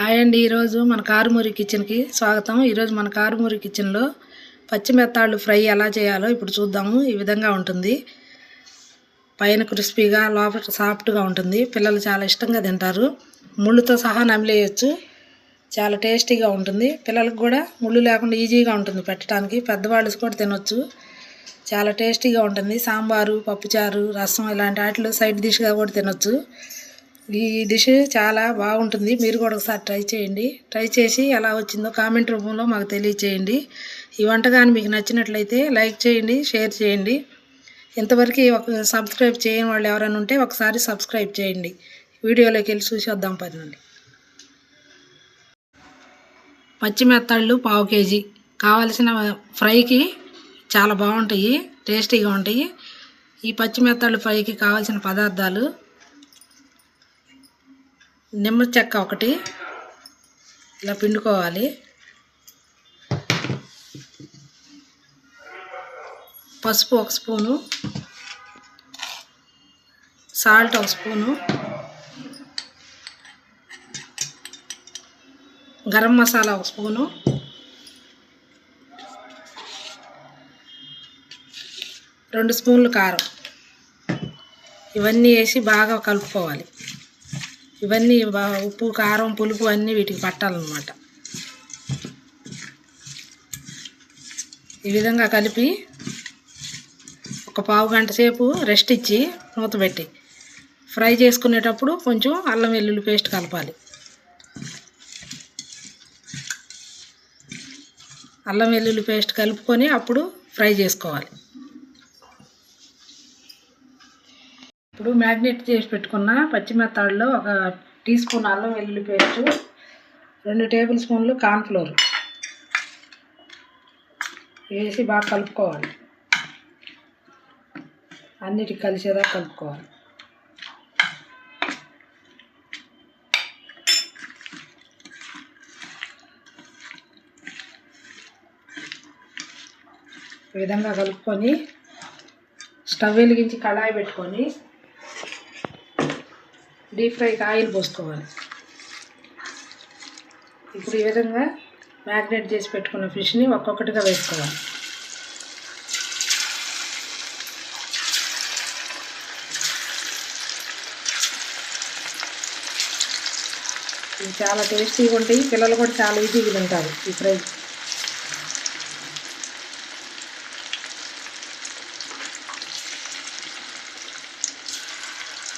Hi అండి. ఈరోజు మన కారుమూరి కిచెన్కి స్వాగతం. ఈరోజు మన కారుమూరి కిచెన్లో పచ్చిమెత్తాళ్ళు ఫ్రై ఎలా చేయాలో ఇప్పుడు చూద్దాము. ఈ విధంగా ఉంటుంది. పైన క్రిస్పీగా లోపల సాఫ్ట్గా ఉంటుంది. పిల్లలు చాలా ఇష్టంగా తింటారు. ముళ్ళుతో సహా నమిలేయచ్చు. చాలా టేస్టీగా ఉంటుంది. పిల్లలకు కూడా ముళ్ళు లేకుండా ఈజీగా ఉంటుంది పెట్టడానికి. పెద్దవాళ్ళు కూడా తినొచ్చు. చాలా టేస్టీగా ఉంటుంది. సాంబారు పప్పుచారు రసం ఇలాంటి వాటిలో సైడ్ డిష్గా కూడా తినొచ్చు. ఈ డిష్ చాలా బాగుంటుంది. మీరు కూడా ఒకసారి ట్రై చేయండి. ట్రై చేసి ఎలా వచ్చిందో కామెంట్ రూపంలో మాకు తెలియచేయండి. ఈ వంటకాన్ని మీకు నచ్చినట్లయితే లైక్ చేయండి షేర్ చేయండి. ఇంతవరకు ఒక సబ్స్క్రైబ్ చేయని వాళ్ళు ఎవరైనా ఉంటే ఒకసారి సబ్స్క్రైబ్ చేయండి. వీడియోలోకి వెళ్ళి చూసి వద్దాం పదండి. పచ్చిమెత్తాళ్ళు పావు కేజీ. కావలసిన ఫ్రైకి చాలా బాగుంటాయి టేస్టీగా ఉంటాయి. ఈ పచ్చిమెత్తాళ్ళు ఫ్రైకి కావాల్సిన పదార్థాలు నిమ్మ చెక్క ఒకటి. ఇలా పిండుకోవాలి. పసుపు ఒక స్పూను. సాల్ట్ ఒక స్పూను. గరం మసాలా ఒక స్పూను. రెండు స్పూన్లు కారం. ఇవన్నీ వేసి బాగా కలుపుకోవాలి. ఇవన్నీ ఉప్పు కారం పులుపు అన్నీ వీటికి పట్టాలన్నమాట. ఈ విధంగా కలిపి ఒక పావు గంట సేపు రెస్ట్ ఇచ్చి మూత పెట్టి ఫ్రై చేసుకునేటప్పుడు కొంచెం అల్లం వెల్లుల్లి పేస్ట్ కలపాలి. అల్లం వెల్లుల్లి పేస్ట్ కలుపుకొని అప్పుడు ఫ్రై చేసుకోవాలి. ఇప్పుడు మ్యాగ్నేట్ చేసి పెట్టుకున్న పచ్చిమెత్తాడులో ఒక టీ స్పూన్ అల్లం వెల్లుల్లి పేస్ట్ రెండు టేబుల్ స్పూన్లు కార్న్ఫ్లోర్ వేసి బాగా కలుపుకోవాలి. అన్నిటికి కలిసేదా కలుపుకోవాలి. ఈ విధంగా కలుపుకొని స్టవ్ వెలిగించి కళాయి పెట్టుకొని డీప్ ఫ్రైకి ఆయిల్ పోసుకోవాలి. ఇప్పుడు ఈ విధంగా మ్యాగ్నేట్ చేసి పెట్టుకున్న ఫిష్ని ఒక్కొక్కటిగా వేసుకోవాలి. ఇవి చాలా టేస్టీగా ఉంటాయి. పిల్లలు కూడా చాలా ఈజీగా తింటారు ఈ ఫ్రై.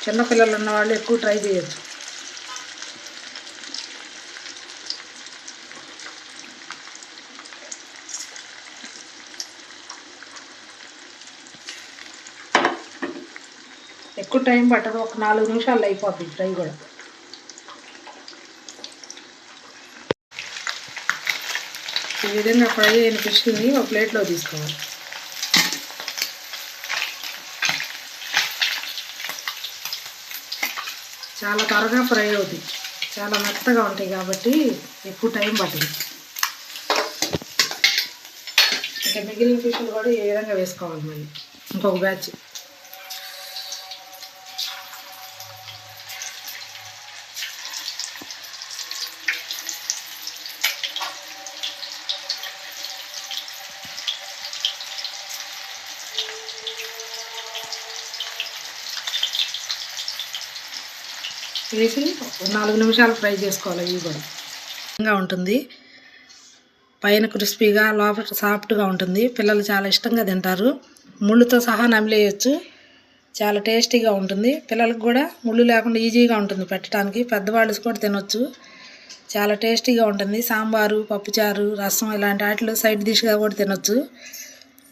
చిన్నపిల్లలు ఉన్నవాళ్ళు ఎక్కువ ట్రై చేయొచ్చు. ఎక్కువ టైం పట్టదు ఒక నాలుగు నిమిషాలు అయిపోతుంది ఫ్రై కూడా. ఈ విధంగా ఫ్రై అయిన ఫిష్ని ఒక ప్లేట్లో తీసుకోవాలి. చాలా త్వరగా ఫ్రై అవుతాయి. చాలా మెత్తగా ఉంటాయి కాబట్టి ఎక్కువ టైం పట్టింది. ఇంకా మిగిలిన ఫిష్లు కూడా ఈ విధంగా వేసుకోవాలి మళ్ళీ ఇంకొక బ్యాచ్. వేసి నాలుగు నిమిషాలు ఫ్రై చేసుకోవాలి ఇవి కూడా. ఉంటుంది. పైన క్రిస్పీగా లోపల సాఫ్ట్గా ఉంటుంది. పిల్లలు చాలా ఇష్టంగా తింటారు. ముళ్ళుతో సహా నమిలేయచ్చు. చాలా టేస్టీగా ఉంటుంది. పిల్లలకు కూడా ముళ్ళు లేకుండా ఈజీగా ఉంటుంది పెట్టడానికి. పెద్దవాళ్ళు కూడా తినొచ్చు. చాలా టేస్టీగా ఉంటుంది. సాంబారు పప్పుచారు రసం ఇలాంటి వాటిలో సైడ్ డిష్గా కూడా తినొచ్చు.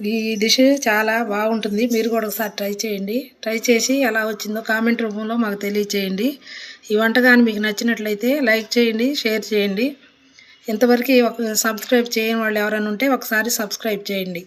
ఈ డిష్ చాలా బాగుంటుంది. మీరు కూడా ఒకసారి ట్రై చేయండి. ట్రై చేసి ఎలా వచ్చిందో కామెంట్ రూపంలో మాకు తెలియచేయండి. ఈ వంటకాన్ని మీకు నచ్చినట్లయితే లైక్ చేయండి షేర్ చేయండి. ఇంతవరకు ఒక సబ్స్క్రైబ్ చేయని వాళ్ళు ఎవరైనా ఉంటే ఒకసారి సబ్స్క్రైబ్ చేయండి.